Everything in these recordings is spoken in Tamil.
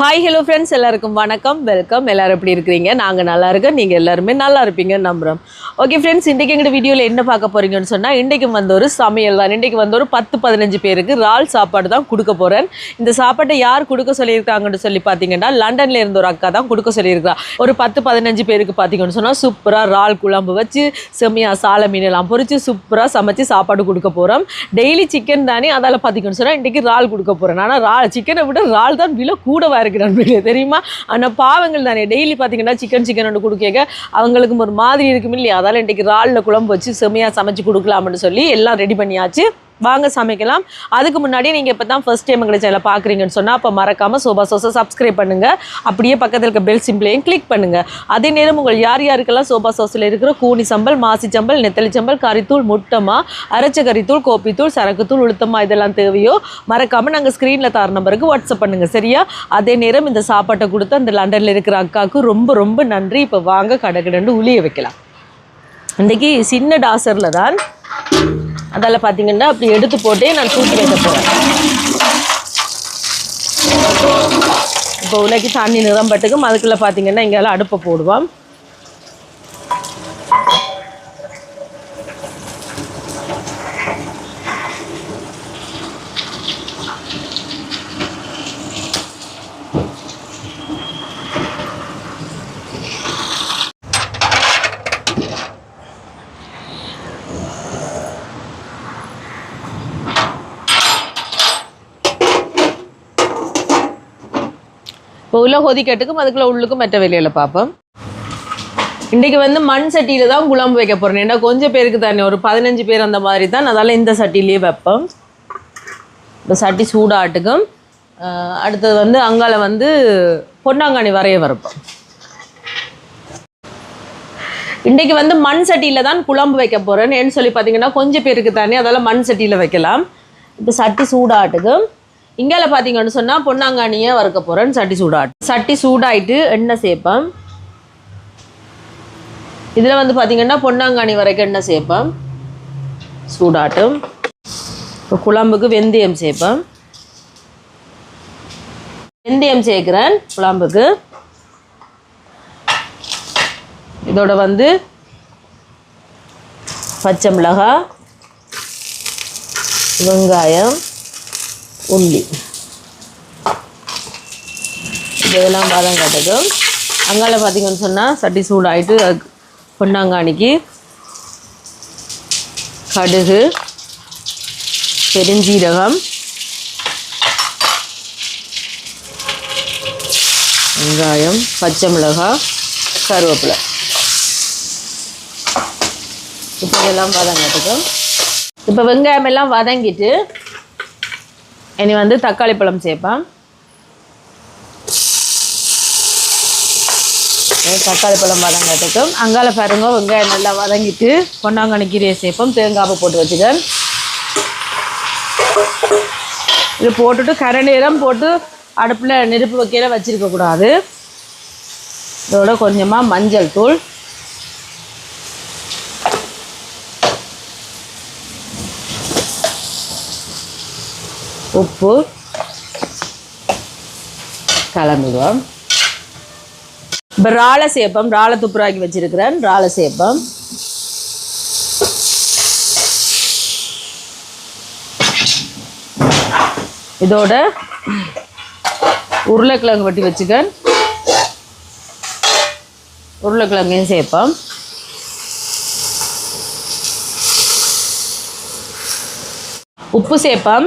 ஹாய் ஹலோ ஃப்ரெண்ட்ஸ் எல்லாருக்கும் வணக்கம். வெல்கம் எல்லாரும் எப்படி இருக்கிறீங்க? நாங்கள் நல்லா இருக்கோம். நீங்கள் எல்லாருமே நல்லா இருப்பீங்கன்னு நம்புகிறோம் ஓகே ஃப்ரெண்ட்ஸ் இன்றைக்கி எங்கள் வீடியோவில் என்ன பார்க்க போகிறீங்கன்னு சொன்னால் இன்றைக்கு வந்து ஒரு சமையல் தான். இன்றைக்கு வந்து ஒரு பத்து பதினஞ்சு பேருக்கு இறால் சாப்பாடு தான் கொடுக்க போகிறேன் இந்த சாப்பாட்டை யார் கொடுக்க சொல்லியிருக்காங்கன்னு சொல்லி பார்த்தீங்கன்னா லண்டனில் இருந்த ஒரு அக்கா தான் கொடுக்க சொல்லியிருக்கா. ஒரு பத்து பதினஞ்சு பேருக்கு பார்த்தீங்கன்னு சொன்னால் சூப்பராக இறால் குழம்பு வச்சு செம்மையாக சால மீன் எல்லாம் சூப்பராக சமைச்சு சாப்பாடு கொடுக்க போகிறோம் டெய்லி சிக்கன் தானே அதால் பார்த்தீங்கன்னு சொன்னால் இன்றைக்கி இறால் கொடுக்க போகிறேன் ஆனால் ரா சிக்கனை விட இறால் தான் விலை கூடவா இருக்குது நண்பர்களே தெரியுமா? ஆனால் பாவங்கள் தானே. டெய்லி பார்த்தீங்கன்னா சிக்கன் சிக்கன் ஒன்று கொடுக்க அவங்களுக்கு ஒரு மாதிரி இருக்கும் இல்லையா அதால் இன்றைக்கி இறாலில் குழம்பு வச்சு செமையாக சமைச்சு கொடுக்கலாம்னு சொல்லி எல்லாம் ரெடி பண்ணியாச்சு. வாங்க சமைக்கலாம். அதுக்கு முன்னாடி நீங்கள் இப்போ தான் ஃபஸ்ட் டைம் எங்களை சேனலை பார்க்குறீங்கன்னு சொன்னால் அப்போ மறக்காமல் சோபா சோஸை சப்ஸ்கிரைப் பண்ணுங்கள் அப்படியே பக்கத்தில் இருக்க பெல் சிம்பிளையும் கிளிக் பண்ணுங்கள் அதே நேரம் உங்கள் யார் யாருக்கெல்லாம் சோபா சோஸில் இருக்கிற கூனி சம்பல் மாசி சம்பல் நெத்தலி சம்பல் கறித்தூள் முட்டமா அரைச்ச கறித்தூள் கோப்பித்தூள் சரக்குத்தூள் உளுத்தமா இதெல்லாம் தேவையோ மறக்காமல் நாங்கள் ஸ்க்ரீனில் தர நம்பருக்கு வாட்ஸ்அப் பண்ணுங்கள் சரியா? அதே நேரம் இந்த சாப்பாட்டை கொடுத்து அந்த லண்டனில் இருக்கிற அக்காவுக்கு ரொம்ப ரொம்ப நன்றி. இப்போ வாங்க கடகடண்டு உளிய வைக்கலாம். இன்றைக்கி சின்ன டாசரில் தான் அதால் பார்த்தீங்கன்னா அப்படி எடுத்து போட்டே நான் தூக்கி வைக்க போகிறேன் இப்போ உலகி தண்ணி நிரம்பட்டுக்கும் அதுக்குள்ளே பார்த்தீங்கன்னா இங்கெல்லாம் அடுப்பை போடுவோம். இப்போ உள்ள கொதிக்கட்டுக்கும் அதுக்குள்ளே உள்ளுக்கும் மற்ற வெளியில் பார்ப்போம். இன்றைக்கி வந்து மண் சட்டியில் தான் குழம்பு வைக்க போகிறேன் ஏன்னா கொஞ்சம் பேருக்கு தானே ஒரு பதினஞ்சு பேர் அந்த மாதிரி தான். அதால் இந்த சட்டிலேயே வைப்போம். இந்த சட்டி சூடாட்டுக்கும். அடுத்தது வந்து அங்கால வந்து பொன்னாங்கானி வரைய வரப்போம் இன்றைக்கு வந்து மண் சட்டியில் தான் குழம்பு வைக்க போகிறேன் ஏன்னு சொல்லி பார்த்தீங்கன்னா கொஞ்சம் பேருக்கு தானே அதால் மண் சட்டியில் வைக்கலாம். இப்போ சட்டி சூடாட்டுக்கும். இங்கால பார்த்தீங்கன்னு சொன்னால் பொன்னாங்கானியை வறுக்க போகிறேன் சட்டி சூடாட்டு சட்டி சூடாயிட்டு எண்ணெய் சேர்ப்பேன் இதில் வந்து பார்த்தீங்கன்னா பொன்னாங்கானி வரைக்கும் எண்ணெய் சேர்ப்பேன் சூடாட்டும். இப்போ குழம்புக்கு வெந்தயம் சேர்ப்பேன் வெந்தயம் சேர்க்குறேன் குழம்புக்கு. இதோட வந்து பச்சை மிளகாய் வெங்காயம். உள்ளி இதெல்லாம் பதம் கட்டட்டும் அங்கால பார்த்தீங்கன்னு சொன்னால் சட்டி சூடாயிட்டு பொன்னாங்காணிக்கு பொன்னாங்கானிக்கு கடுகு பெருஞ்சீரகம் வெங்காயம் பச்சை மிளகாய் கருவேப்பிலை. இப்போ இதெல்லாம் வதங்கட்டுக்கும் இப்போ வெங்காயம் எல்லாம் வதங்கிட்டு இனி வந்து தக்காளி பழம் சேர்ப்பேன். தக்காளி பழம் வதங்கிறதுக்கும் அங்கால பாருங்க வெங்காயம் நல்லா வதங்கிட்டு பொன்னாங்கண்ணி கீரையை சேர்ப்போம். தேங்காவை போட்டு வச்சுக்கேன் இது போட்டுட்டு கரை நேரம் போட்டு அடுப்பில் நெருப்பு வைக்கையில் வச்சுருக்கக்கூடாது. இதோட கொஞ்சமாக மஞ்சள் தூள். உப்பு. கலந்துடுவோம் இப்போ ராள சேப்பம் ராள துப்புராக்கி வச்சிருக்கிறேன் ராள சேப்பம். இதோட உருளைக்கிழங்கு வெட்டி வச்சுக்கன் உருளைக்கிழங்கையும் சேர்ப்போம் உப்பு சேர்ப்போம்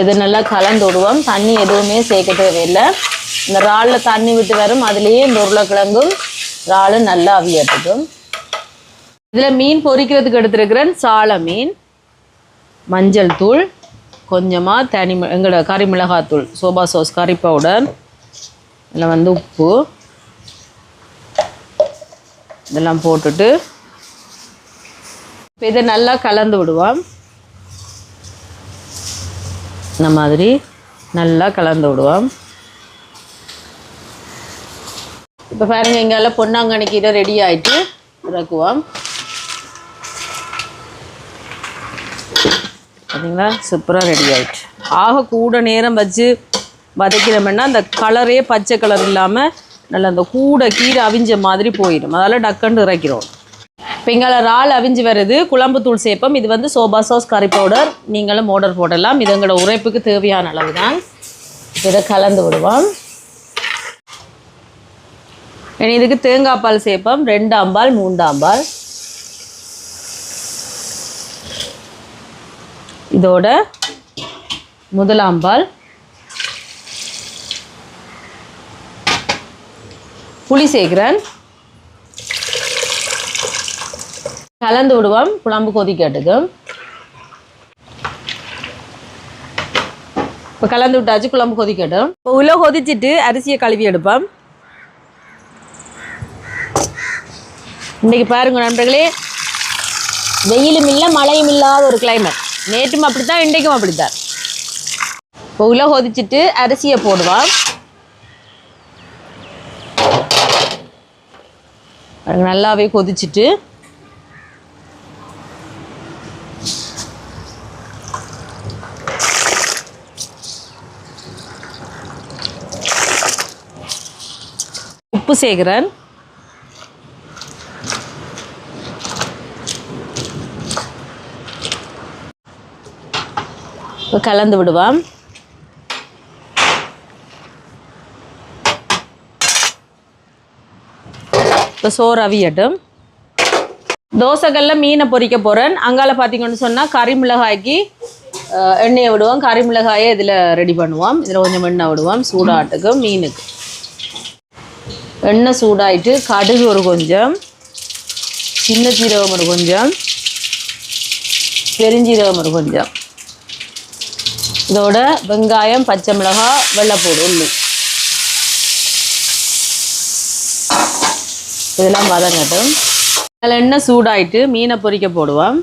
இது நல்லா கலந்து விடுவோம் தண்ணி எதுவுமே சேர்க்க தேவையில்லை. இந்த இறாலில் தண்ணி விட்டு வரும் அதுலேயே இந்த உருளைக்கிழங்கும் இறாலும் நல்லா அவியட்டுக்கும் இதில் மீன் பொரிக்கிறதுக்கு எடுத்துருக்கிறேன் சால மீன் மஞ்சள் தூள் கொஞ்சமாக தனி எங்களோட கறி மிளகாத்தூள் சோபா சாஸ் கறி பவுடர் இதில் வந்து உப்பு இதெல்லாம் போட்டுட்டு இப்போ இதை நல்லா கலந்து விடுவோம். இந்த மாதிரி நல்லா கலந்து விடுவோம். இப்போ பாருங்க எங்கால பொன்னாங்கண்ணி கீரை ரெடி ஆகிட்டு இறக்குவோம். பார்த்தீங்களா சூப்பராக ரெடி ஆகிட்டு ஆக கூட நேரம் வச்சு வதக்கிறோம்னா அந்த கலரே பச்சை கலர் இல்லாமல் நல்லா அந்த கூட கீரை அவிஞ்ச மாதிரி போயிடும். அதனால் டக்குன்னு இறக்கிறோம். இப்போ எங்களை இறால் அவிஞ்சு வருது. குழம்பு தூள் சேர்ப்போம் இது வந்து சோபா சாஸ் கறி பவுடர் நீங்களும் ஆர்டர் போடலாம். இது எங்களோட உரைப்புக்கு தேவையான அளவு தான் இதை கலந்து விடுவோம். இனி இதுக்கு தேங்காய் பால் சேர்ப்போம் ரெண்டாம் பால் மூன்றாம் பால் இதோட முதலாம் பால் புளி சேர்க்கிறேன் கலந்து விடுவோம் குழம்பு கொதிக்கட்டுக்கு. இப்போ கலந்து விட்டாச்சு குழம்பு கொதிக்கட்டும். இப்போ உள்ள கொதிச்சிட்டு அரிசியை கழுவி எடுப்போம். இன்றைக்கி பாருங்க நண்பர்களே வெயிலும் இல்லை மழையும் இல்லாத ஒரு கிளைமேட் நேற்றும் அப்படித்தான் இன்றைக்கும் அப்படித்தான். இப்போ உள்ள கொதிச்சிட்டு அரிசியை போடுவோம். நல்லாவே கொதிச்சிட்டு. உப்பு இப்போ கலந்து விடுவோம். இப்போ சோறு அவியட்டும். தோசைகளில் மீனை பொரிக்க போகிறேன் அங்கால பார்த்தீங்கன்னு சொன்னால் கறி மிளகாய்க்கு எண்ணெயை விடுவோம். கறி மிளகாயை இதில் ரெடி பண்ணுவோம். இதில் கொஞ்சம் எண்ணெய் விடுவோம். சூடாட்டுக்கு மீனுக்கு. எண்ணெய் சூடாயிட்டு கடுகு ஒரு கொஞ்சம் சின்ன சீரகம் ஒரு கொஞ்சம் பெருஞ்சீரகம் ஒரு கொஞ்சம். இதோட வெங்காயம் பச்சை மிளகாய் வெள்ளைப்பூடு உள்ளி. இதெல்லாம் வதங்கட்டும். அதில் எண்ணெய் சூடாயிட்டு மீனை பொரிக்க போடுவோம்.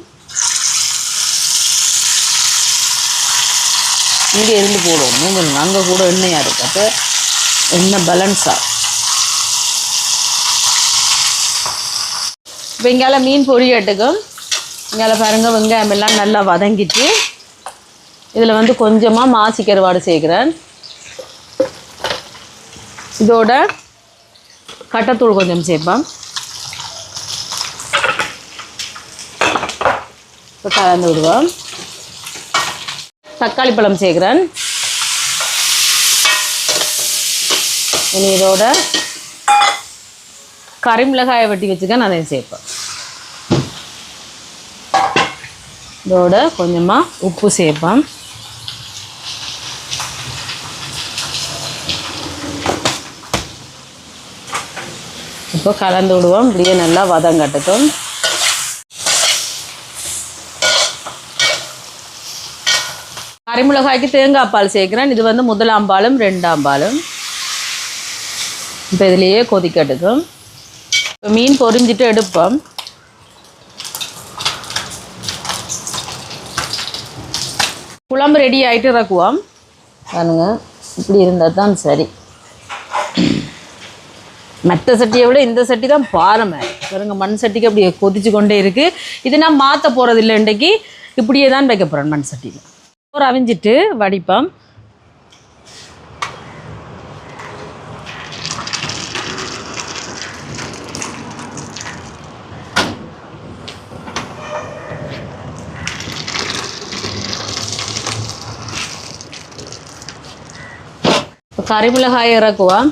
இங்கே இருந்து போடுவோம். மூங்கல் அங்கே கூட எண்ணெயாக இருக்கு. அப்போ எண்ணெய் பேலன்ஸாக இப்போ இங்கால மீன் பொரியட்டுக்கும் இங்கால பாருங்கள் வெங்காயம் எல்லாம் நல்லா வதங்கிட்டு இதில் வந்து கொஞ்சமாக மாசி கருவாடு சேர்க்குறேன். இதோட கட்டத்தூள் கொஞ்சம் சேர்ப்பேன். இப்போ கலந்து விடுவோம். தக்காளி பழம் சேர்க்குறேன். இனி இதோட கறிமிளகாயை வெட்டி வச்சுக்க நான் அதை சேர்ப்பேன். இதோட கொஞ்சமாக உப்பு சேர்ப்பேன் இப்போ கலந்து விடுவோம். இப்படியே நல்லா வதங்கட்டட்டும் கறிமிளகாய்க்கு தேங்காய் பால் சேர்க்குறேன். இது வந்து முதலாம் பாலும் ரெண்டாம் பாலும். இப்போ இதுலேயே கொதிக்கட்டுக்கும். இப்போ மீன் பொரிஞ்சிட்டு எடுப்போம். குழம்பு ரெடி ஆகிட்டு இறக்குவோம். பாருங்க இப்படி இருந்தால் தான் சரி. மற்ற சட்டியை விட இந்த சட்டி தான் பாருமே பாருங்க மண் சட்டிக்கு அப்படியே கொதிச்சு கொண்டே இருக்குது இது நான் மாற்ற போகிறது இன்றைக்கு. இப்படியே தான் வைக்க போகிறேன் மண் சட்டியில். ஒரு அவிஞ்சிட்டு வடிப்போம். இப்போ கறி மிளகாய் இறக்குவோம்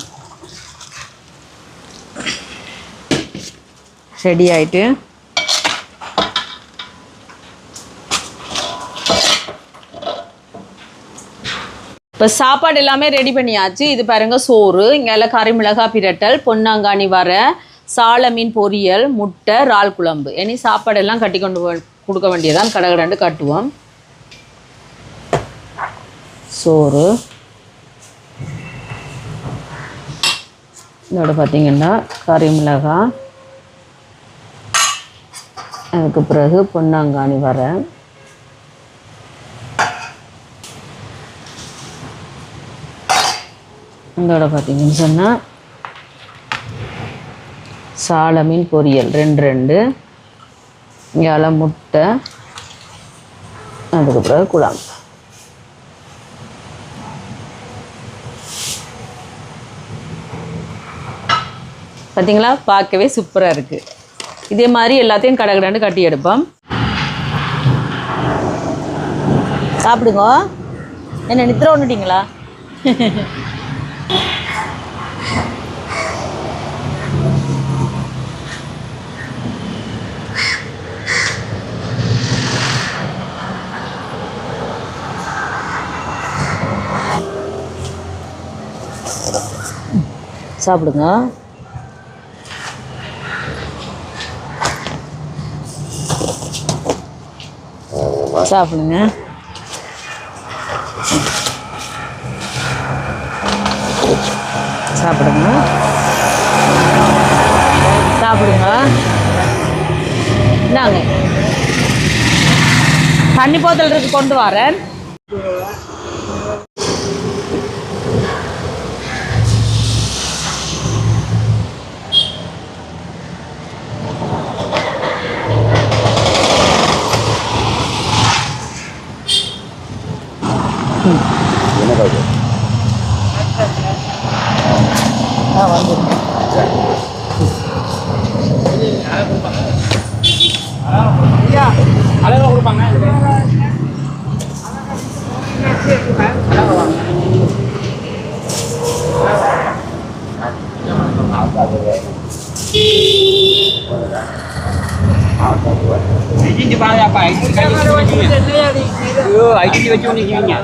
ரெடி ஆயிட்டு. இப்போ சாப்பாடு எல்லாமே ரெடி பண்ணியாச்சு. இது பாருங்க சோறு. இங்கே எல்லாம் கறி மிளகாய் பிரட்டல் பொன்னாங்கானி வர சால மீன் பொரியல் முட்டை இறால் குழம்பு. இனி சாப்பாடெல்லாம் கட்டி கொண்டு கொடுக்க வேண்டியதான் கடகடண்டு கட்டுவோம். சோறு. இதோட பார்த்தீங்கன்னா கறி மிளகாய் அதுக்கு பிறகு பொன்னாங்கானி வர இதோட பார்த்தீங்கன்னு சொன்னால் சால மீன் பொரியல் ரெண்டு ரெண்டு. இங்கே முட்டை. அதுக்கு பிறகு குழம்பு. பார்த்தீங்களா பார்க்கவே சூப்பராக இருக்குது இதே மாதிரி எல்லாத்தையும் கடகடன்னு கட்டி எடுப்போம். சாப்பிடுங்க. என்ன நித்திர ஒன்றுட்டிங்களா சாப்பிடுங்க. சாப்பிடுங்க. சாப்பிடுங்க. சாப்பிடுங்க. இந்தாங்க. தண்ணி போத்தல் இருக்கு கொண்டு வரேன். அழகாக கொடுப்பாங்க ஐடி பாருங்க அப்பா ஐயோ ஐடி வச்சு நிற்கிறீங்க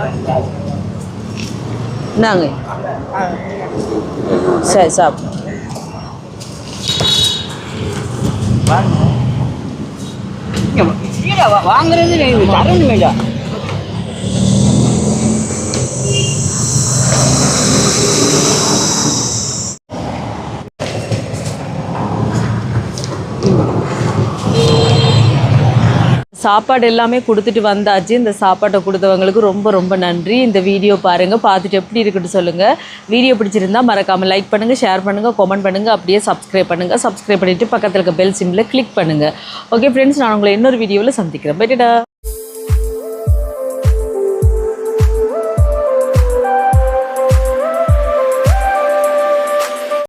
இந்தாங்க சரி சாப்பிடு கீழே வாங்குறது தரணும் வேண்டாம். சாப்பாடு எல்லாமே கொடுத்துட்டு வந்தாச்சு. இந்த சாப்பாட்டை கொடுத்தவங்களுக்கு ரொம்ப ரொம்ப நன்றி. இந்த வீடியோ பாருங்கள் பார்த்துட்டு எப்படி இருக்குன்னு சொல்லுங்கள் வீடியோ பிடிச்சிருந்தா மறக்காமல் லைக் பண்ணுங்கள் ஷேர் பண்ணுங்கள் கமெண்ட் பண்ணுங்கள் அப்படியே சப்ஸ்கிரைப் பண்ணுங்கள் சப்ஸ்கிரைப் பண்ணிவிட்டு பக்கத்தில் இருக்க பெல் சிம்மில் கிளிக் பண்ணுங்கள் ஓகே ஃப்ரெண்ட்ஸ் நான் உங்களை இன்னொரு வீடியோவில் சந்திக்கிறேன். பைட்டடா